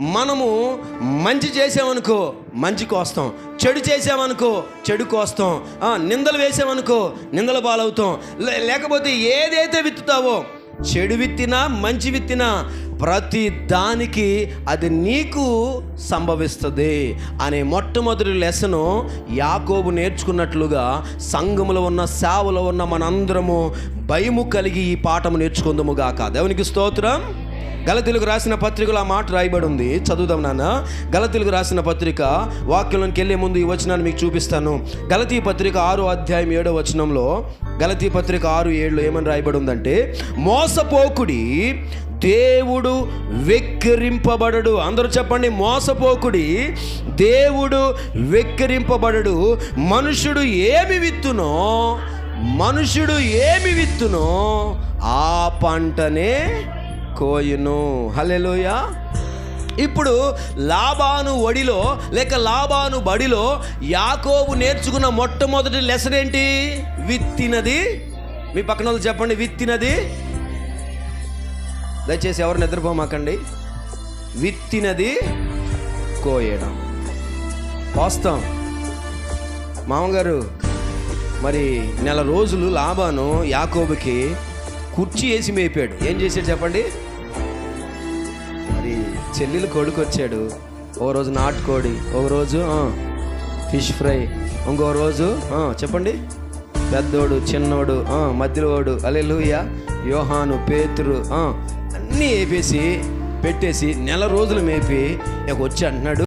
మనము మంచి చేసామనుకో మంచి కోస్తాం. చెడు చేసామనుకో చెడు కోస్తాం. నిందలు వేసామనుకో నిందల పాలవుతాం. లే- లేకపోతే ఏదైతే విత్తుతావో చెడు విత్తినా మంచి విత్తినా ప్రతి దానికి అది నీకు సంభవిస్తుంది అనే మొట్టమొదటి లెసను యాకోబు నేర్చుకున్నట్లుగా సంఘములో ఉన్న సేవలో ఉన్న మనందరము భయము కలిగి ఈ పాఠము నేర్చుకుందాము గాక. దేవునికి స్తోత్రం. గలతీలకు రాసిన పత్రికలో ఆ మాట రాయబడి ఉంది చదువుదాం నాన్న. గలతీలకు రాసిన పత్రిక వాక్యంలోకి వెళ్ళే ముందు ఈ వచనాన్ని మీకు చూపిస్తాను. గలతీ పత్రిక ఆరు అధ్యాయం ఏడో వచనంలో గలతీ పత్రిక ఆరు ఏడులో ఏమని రాయబడి ఉందంటే మోసపోకుడి దేవుడు వెక్కిరింపబడడు. అందరూ చెప్పండి మోసపోకుడి దేవుడు వెక్కిరింపబడడు. మనుషుడు ఏమి విత్తునో మనుషుడు ఏమి విత్తునో ఆ పంటనే కోయును. హలెలుయా ఇప్పుడు లాబాను ఒడిలో లేక లాబాను బడిలో యాకోబు నేర్చుకున్న మొట్టమొదటి లెసన్ ఏంటి? విత్తినది. మీ పక్కన వాళ్ళు చెప్పండి విత్తినది. దయచేసి ఎవరు నిద్రపోమాకండి. విత్తినది కోయడం. వాస్తవం. మామగారు మరి నెల రోజులు లాభాను యాకోబుకి కుర్చీ వేసి మేపాడు. ఏం చేశాడు చెప్పండి? మరి చెల్లెలు కొడుకు వచ్చాడు ఓ రోజు నాటుకోడి ఒక రోజు ఫిష్ ఫ్రై ఇంకో రోజు చెప్పండి? పెద్దోడు చిన్నోడు మధ్యలోడు అలెలుయ యోహాను పేతురు అన్నీ వేపేసి పెట్టేసి నెల రోజులు మేపి ఇక వచ్చి అంటున్నాడు.